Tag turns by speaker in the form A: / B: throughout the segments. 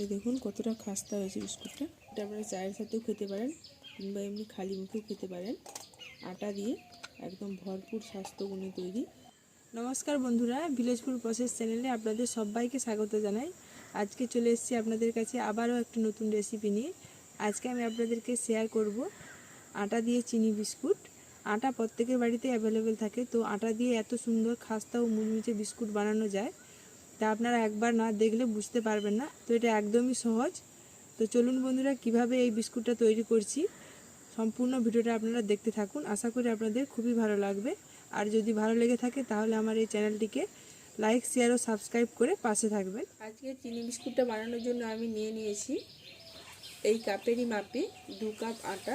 A: এই দেখুন কতটা খাস্তা হয়েছে বিস্কুটটা। এটা আপনারা চায়ের সাথেও খেতে পারেন কিংবা এমনি খালি মুখেও খেতে পারেন। আটা দিয়ে একদম ভরপুর স্বাস্থ্যগুণে তৈরি। নমস্কার বন্ধুরা, ভিলেজপুর প্রসেস চ্যানেলে আপনাদের সবাইকে স্বাগত জানাই। আজকে চলে এসেছি আপনাদের কাছে আবারও একটি নতুন রেসিপি নিয়ে। আজকে আমি আপনাদেরকে শেয়ার করব আটা দিয়ে চিনি বিস্কুট। আটা প্রত্যেকের বাড়িতে অ্যাভেলেবেল থাকে, তো আটা দিয়ে এত সুন্দর খাস্তা ও মুচমুচে বিস্কুট বানানো যায়। তা আপনারা একবার না দেখলে বুঝতে পারবেন না। তো এটা একদমই সহজ। তো চলুন বন্ধুরা, কীভাবে এই বিস্কুটটা তৈরি করছি, সম্পূর্ণ ভিডিওটা আপনারা দেখতে থাকুন। আশা করি আপনাদের খুবই ভালো লাগবে। আর যদি ভালো লেগে থাকে, তাহলে আমার এই চ্যানেলটিকে লাইক, শেয়ার ও সাবস্ক্রাইব করে পাশে থাকবেন। আজকে চিনি বিস্কুটটা বানানোর জন্য আমি নিয়ে নিয়েছি এই কাপেরই মাপে দু কাপ আটা।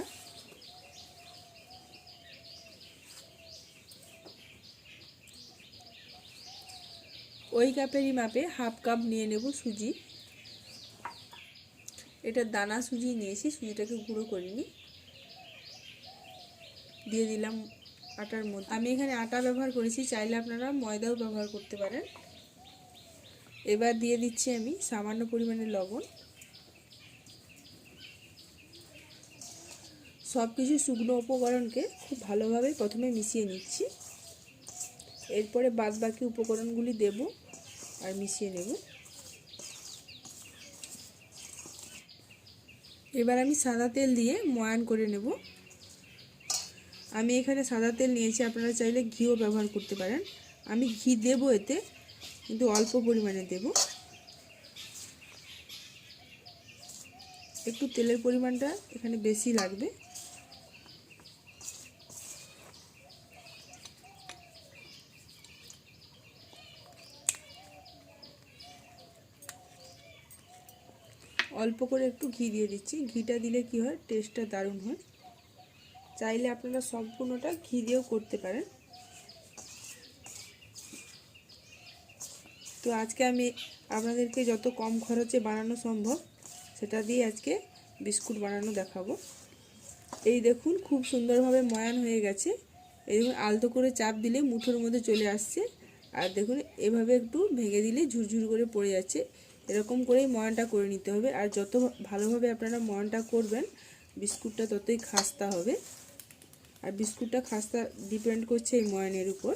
A: ওই কাপেরই মাপে হাফ কাপ নিয়ে নেব সুজি। এটা দানা সুজি নিয়েছি, সুজিটাকে গুঁড়ো করিনি। দিয়ে দিলাম আটার মধ্যে। আমি এখানে আটা ব্যবহার করেছি, চাইলে আপনারা ময়দাও ব্যবহার করতে পারেন। এবার দিয়ে দিচ্ছি আমি সামান্য পরিমাণে লবণ। সব কিছু শুকনো উপকরণকে খুব ভালোভাবে প্রথমে মিশিয়ে নিচ্ছি। এরপরে বাদ বাকি উপকরণগুলি দেব আর মিশিয়ে নেব। এবার আমি সাদা তেল দিয়ে ময়ান করে নেব। আমি এখানে সাদা তেল নিয়েছি, আপনারা চাইলে ঘিও ব্যবহার করতে পারেন। আমি ঘি দেব এতে, কিন্তু অল্প পরিমাণে দেব। একটু তেলের পরিমাণটা এখানে বেশি লাগবে। অল্প করে একটু ঘি দিয়ে দিচ্ছি। ঘিটা দিলে কি হয়? টেস্টটা দারুণ হয়। চাইলে আপনারা সম্পূর্ণটা ঘি দিয়েও করতে পারেন। তো আজকে আমি আপনাদেরকে যত কম খরচে বানানো সম্ভব, সেটা দিয়ে আজকে বিস্কুট বানানো দেখাবো। এই দেখুন, খুব সুন্দরভাবে ময়ান হয়ে গেছে। এই দেখুন, আলতো করে চাপ দিলে মুঠোর মধ্যে চলে আসছে। আর দেখুন, এভাবে একটু ভেঙে দিলে ঝুরঝুর করে পড়ে যাচ্ছে। এরকম করেই ময়ানটা করে নিতে হবে। আর যত ভালোভাবে আপনারা ময়ানটা করবেন, বিস্কুটটা ততই খাস্তা হবে। আর বিস্কুটটা খাস্তা ডিপেন্ড করছে এই ময়ানের উপর।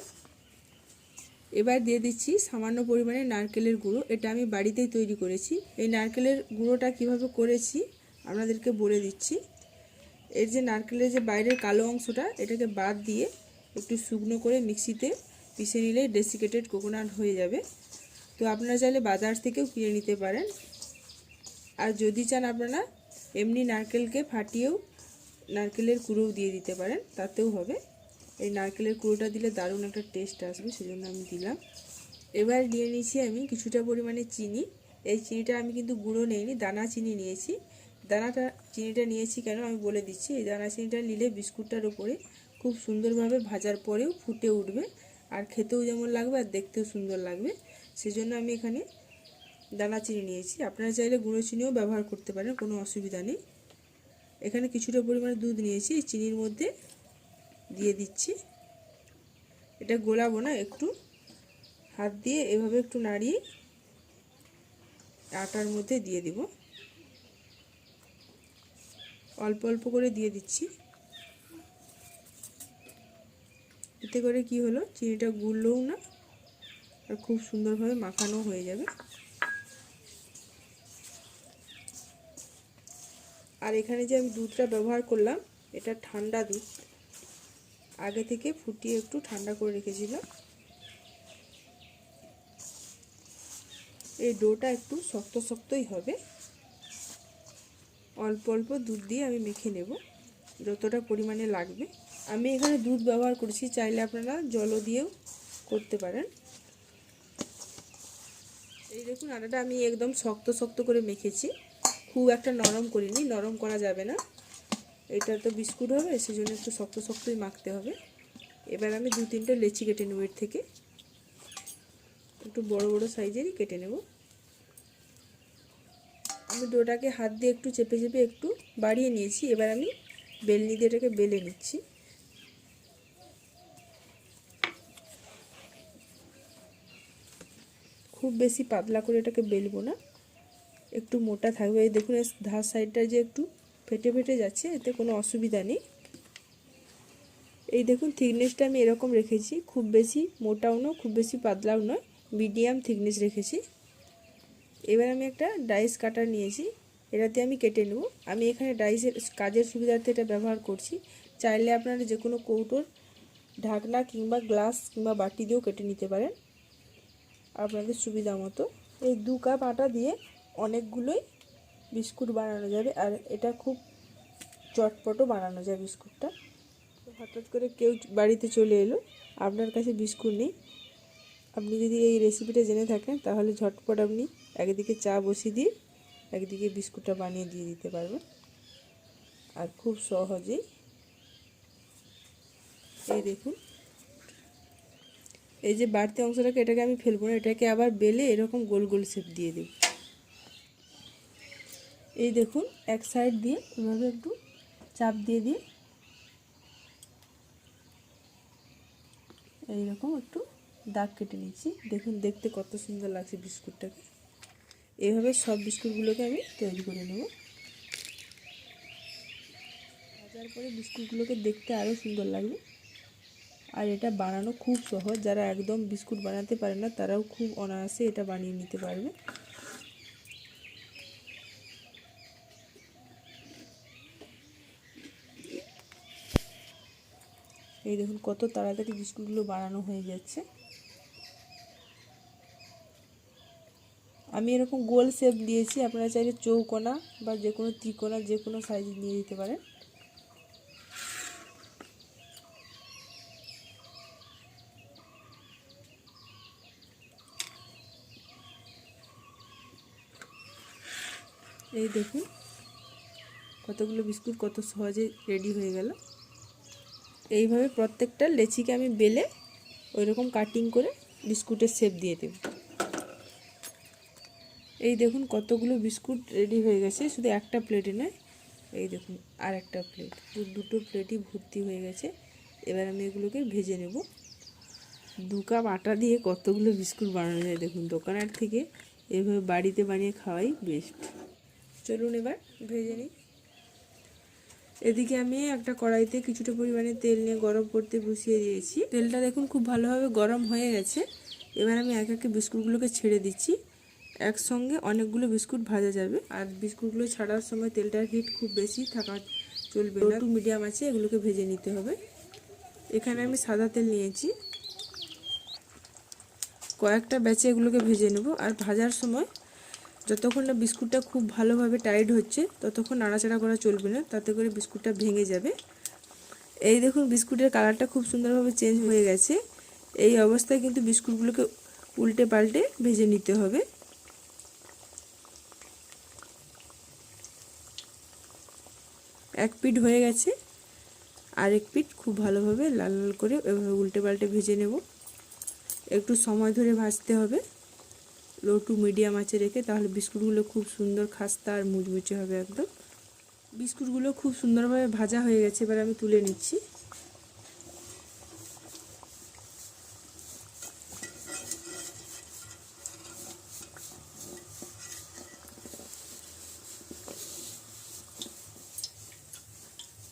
A: এবার দিয়ে দিচ্ছি সামান্য পরিমাণে নারকেলের গুঁড়ো। এটা আমি বাড়িতেই তৈরি করেছি। এই নারকেলের গুঁড়োটা কীভাবে করেছি আপনাদেরকে বলে দিচ্ছি। এর যে নারকেলের যে বাইরের কালো অংশটা, এটাকে বাদ দিয়ে একটু শুকনো করে মিক্সিতে পিষে নিলে ডেসিকেটেড কোকোনাট হয়ে যাবে। তো আপনারা চাইলে বাজার থেকেও কিনে নিতে পারেন। আর যদি চান আপনারা এমনি নারকেলকে ফাটিয়েও নারকেলের কুড়োও দিয়ে দিতে পারেন, তাতেও হবে। এই নারকেলের কুড়োটা দিলে দারুণ একটা টেস্ট আসবে, সেজন্য আমি দিলাম। এবার নিয়ে নিয়েছি আমি কিছুটা পরিমাণে চিনি। এই চিনিটা আমি কিন্তু গুঁড়ো নেইনি, দানা চিনি নিয়েছি। দানাটা, চিনিটা নিয়েছি কেন আমি বলে দিচ্ছি। এই দানা চিনিটা নিলে বিস্কুটটার উপরে খুব সুন্দরভাবে ভাজার পরেও ফুটে উঠবে। আর খেতেও যেমন লাগবে আর দেখতেও সুন্দর লাগবে। সেজন্য আমি এখানে দানা চিনি নিয়েছি। আপনারা চাইলে গুঁড়ো চিনিও ব্যবহার করতে পারেন, কোনো অসুবিধা নেই। এখানে কিছুটা পরিমাণে দুধ নিয়েছি চিনির মধ্যে দিয়ে দিচ্ছি। এটা গোলাবো না, একটু হাত দিয়ে এভাবে একটু নাড়িয়ে আটার মধ্যে দিয়ে দিব। অল্প অল্প করে দিয়ে দিচ্ছি। এতে করে কি হলো, চিনিটা গুললেও না আর খুব সুন্দরভাবে মাখানো হয়ে যাবে। আর এখানে যে আমি দুধটা ব্যবহার করলাম, এটা ঠান্ডা দুধ। আগে থেকে ফুটিয়ে একটু ঠান্ডা করে রেখেছিলাম। এই ডোটা একটু শক্ত শক্তই হবে। অল্প অল্প দুধ দিয়ে আমি মেখে নেব, যতটা পরিমাণে লাগবে। আমি এখানে দুধ ব্যবহার করেছি, চাইলে আপনারা জলও দিয়েও করতে পারেন। এই দেখুন আটাটা আমি একদম শক্ত শক্ত করে মেখেছি। খুব একটা নরম করিনি, নরম করা যাবে না। এটা তো বিস্কুট হবে, সেজন্য একটু শক্ত শক্তই মাখতে হবে। এবার আমি দু তিনটে লেচি কেটে নেব এর থেকে। একটু বড় বড় সাইজেরই কেটে নেব। আমি ডোটাকে হাত দিয়ে একটু চেপে চেপে একটু বাড়িয়ে নিয়েছি। এবার আমি বেলনি দিয়ে এটাকে বেলে নিচ্ছি। খুব বেশি পাতলা করে এটাকে বেলবো না। একটু মোটা থাকবে। এই দেখুন ধার সাইডটা যে একটু ফেটে ফেটে যাচ্ছে, এতে কোনো অসুবিধা নেই। এই দেখুন, থিকনেসটা আমি এরকম রেখেছি। খুব বেশি মোটাও নয়, খুব বেশি পাতলাও নয়, মিডিয়াম থিকনেস রেখেছি। এবার আমি একটা ডাইস কাটার নিয়েছি। এটাতে আমি কেটে নেব। আমি এখানে ডাইসের কাজের সুবিধার্থে এটা ব্যবহার করছি। চাইলে আপনারা যে কোনো কৌটোর ঢাকনা কিংবা গ্লাস কিংবা বাটি দিয়েও কেটে নিতে পারেন। আপনাদের সুবিধা মতো। এই দু কাপ আটা দিয়ে অনেকগুলোই বিস্কুট বানানো যাবে। আর এটা খুব চটপটও বানানো যায় বিস্কুটটা। হঠাৎ করে কেউ বাড়িতে চলে এলো। আপনার কাছে বিস্কুট নেই। আপনি যদি এই রেসিপিটা জেনে থাকেন, তাহলে ঝটপট আপনি একদিকে চা বসিয়ে দিয়ে একদিকে বিস্কুটটা বানিয়ে দিয়ে দিতে পারবেন। আর খুব সহজেই। এই দেখুন। এই যে বাড়তি অংশটাকে এটাকে আমি ফেলব না, এটাকে আবার বেলে এরকম গোল গোল শেপ দিয়ে দেব এই দেখুন, এক সাইড দিয়ে এভাবে একটু চাপ দিয়ে দিয়ে এইরকম একটু দাগ কেটে নিচ্ছি। দেখুন, দেখতে কত সুন্দর লাগছে বিস্কুটটাকে। এইভাবে সব বিস্কুটগুলোকে আমি তৈরি করে নেব। ভাজার পরে বিস্কুটগুলোকে দেখতে আরও সুন্দর লাগবে। আর এটা বানানো খুব সহজ। যারা একদম বিস্কুট বানাতে পারে না, তারাও খুব অনায়াসে এটা বানিয়ে নিতে পারবে। এই দেখুন কত তাড়াতাড়ি বিস্কুটগুলো বানানো হয়ে যাচ্ছে। আমি এরকম গোল শেপ দিয়েছি, আপনারা চাইলে চৌকোনা বা যে কোনো ত্রিকোনা যে কোনো সাইজ নিয়ে দিতে পারেন। এই দেখুন, কতগুলো বিস্কুট কত সহজে রেডি হয়ে গেল। এইভাবে প্রত্যেকটা লেচিকে আমি বেলে ওই রকম কাটিং করে বিস্কুটের শেপ দিয়ে দেব। এই দেখুন, কতগুলো বিস্কুট রেডি হয়ে গেছে, শুধু একটা প্লেটে নয়, এই দেখুন, আর একটা প্লেট দুটো প্লেটই ভর্তি হয়ে গেছে, এবার আমি এগুলোকে ভেজে নেব। দু কাপ আটা দিয়ে কতগুলো বিস্কুট বানানো যায় দেখুন, দোকানের থেকে এভাবে বাড়িতে বানিয়ে খাওয়াই বেস্ট চলুন এবার, ভেজে নিই। এদিকে আমি একটা কড়াইতে কিছুটা পরিমাণে তেল নিয়ে গরম করতে বসিয়ে দিয়েছি। তেলটা দেখুন খুব ভালোভাবে গরম হয়ে গেছে। এবার আমি এক একে বিস্কুটগুলোকে ছেড়ে দিচ্ছি। একসঙ্গে অনেকগুলো বিস্কুট ভাজা যাবে। আর বিস্কুটগুলো ছাড়ার সময় তেলটার হিট খুব বেশি থাকা চলবে না। একটু মিডিয়াম আছে, এগুলোকে ভেজে নিতে হবে। এখানে আমি সাদা তেল নিয়েছি। কয়েকটা ব্যাচে এগুলোকে ভেজে নেব। আর ভাজার সময় যতক্ষণ না বিস্কুটটা খুব ভালোভাবে টাইট হচ্ছে, ততক্ষণ নাড়াচাড়া করা চলবে না, তাতে করে বিস্কুটটা ভেঙে যাবে। এই দেখুন, বিস্কুটের কালারটা খুব সুন্দরভাবে চেঞ্জ হয়ে গেছে। এই অবস্থায় কিন্তু বিস্কুটগুলোকে উল্টে পাল্টে ভেজে নিতে হবে। এক পিঠ হয়ে গেছে আরেক পিঠ খুব ভালোভাবে লাল লাল করে এভাবে উল্টে পাল্টে ভেজে নেব। একটু সময় ধরে ভাজতে হবে। লো টু মিডিয়াম আছে রেখে, তাহলে বিস্কুটগুলো খুব সুন্দর খাস্তা আর মুচমুচে হবে একদম। বিস্কুটগুলো খুব সুন্দরভাবে ভাজা হয়ে গেছে, এবার আমি তুলে নিচ্ছি।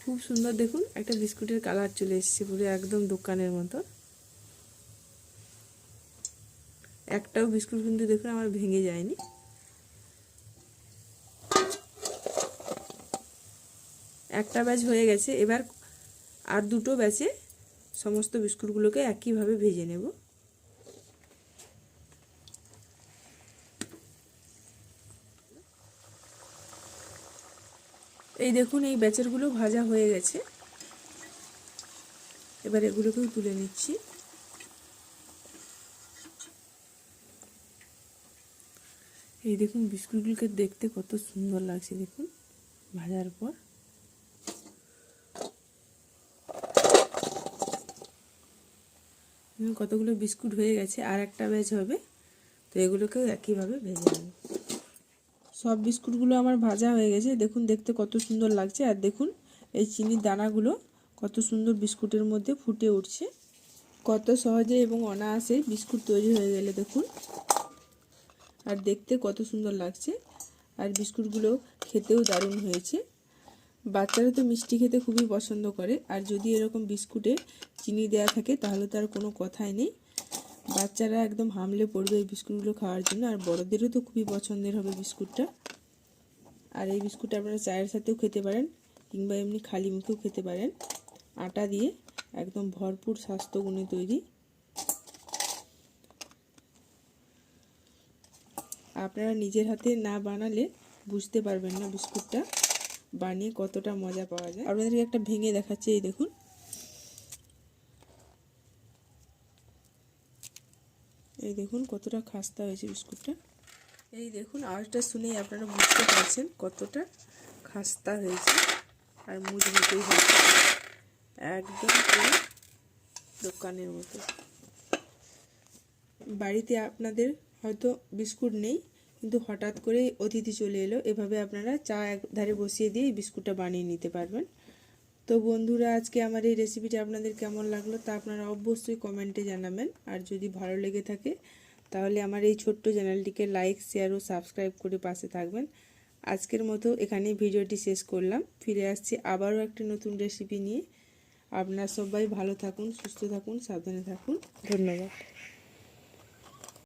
A: খুব সুন্দর দেখুন, একটা বিস্কুটের কালার চলে এসেছে পুরো একদম দোকানের মতো। একটাও বিস্কুট কিন্তু দেখুন আমার ভেঙে যায়নি। একটা ব্যাচ হয়ে গেছে, এবার আর দুটো ব্যাচে সমস্ত বিস্কুটগুলোকে একইভাবে ভেজে নেব। এই দেখুন, এই ব্যাচেরগুলো ভাজা হয়ে গেছে। এবার এগুলোকেও তুলে নিচ্ছি। এই দেখুন বিস্কুটগুলোকে দেখতে কত সুন্দর লাগছে, দেখুন। ভাজার পর। কতগুলো বিস্কুট হয়ে গেছে, আর একটা ব্যাচ হবে, তো এগুলোকেও একইভাবে ভেজে নেব। সব বিস্কুটগুলো আমার ভাজা হয়ে গেছে, দেখুন দেখতে কত সুন্দর লাগছে, আর দেখুন এই চিনির দানাগুলো কত সুন্দর বিস্কুটের মধ্যে ফুটে উঠছে। কত সহজে এবং অনায়াসে বিস্কুট তৈরি হয়ে গেলে, দেখুন। আর দেখতে কত সুন্দর লাগছে। আর বিস্কুটগুলো খেতেও দারুণ হয়েছে। বাচ্চারা তো মিষ্টি খেতে খুবই পছন্দ করে। আর যদি এরকম বিস্কুটে চিনি দেওয়া থাকে, তাহলে তার কোনো কথাই নেই। বাচ্চারা একদম হামলে পড়বে এই বিস্কুটগুলো খাওয়ার জন্য। আর বড়দেরও তো খুবই পছন্দের হবে বিস্কুটটা। আর এই বিস্কুটটা আপনারা চায়ের সাথেও খেতে পারেন, কিংবা এমনি খালি মুখেও খেতে পারেন। আটা দিয়ে একদম ভরপুর স্বাস্থ্যগুণে তৈরি। আপনারা নিজের হাতে না বানালে বুঝতে পারবেন না বিস্কুটটা। বানিয়ে কতটা মজা পাওয়া যায়। আপনাদেরকে একটা ভেঙে দেখাচ্ছি, এই দেখুন। এই দেখুন কতটা খাস্তা হয়েছে বিস্কুটটা। এই দেখুন, আওয়াজটা শুনেই আপনারা বুঝতে পারছেন কতটা খাস্তা হয়েছে। আর মুচমুচেই হয়েছে একদম পুরো দোকানের মতো। বাড়িতে আপনাদের হয়তো বিস্কুট নেই কিন্তু হঠাৎ করে অতিথি চলে এলো। এভাবে আপনারা চা এক ধারে বসিয়ে দিয়ে এই বিস্কুটটা বানিয়ে নিতে পারবেন। তো বন্ধুরা, আজকে আমার এই রেসিপিটা আপনাদের কেমন লাগল তা আপনারা অবশ্যই কমেন্টে জানাবেন। আর যদি ভালো লেগে থাকে, তাহলে আমার এই ছোট্ট চ্যানেলটিকে লাইক শেয়ার ও সাবস্ক্রাইব করে পাশে থাকবেন। আজকের মতো এখানে ভিডিওটি শেষ করলাম। ফিরে আসছি আবারও একটা নতুন রেসিপি নিয়ে। আপনারা সবাই ভালো থাকুন, সুস্থ থাকুন, সাবধানে থাকুন। ধন্যবাদ।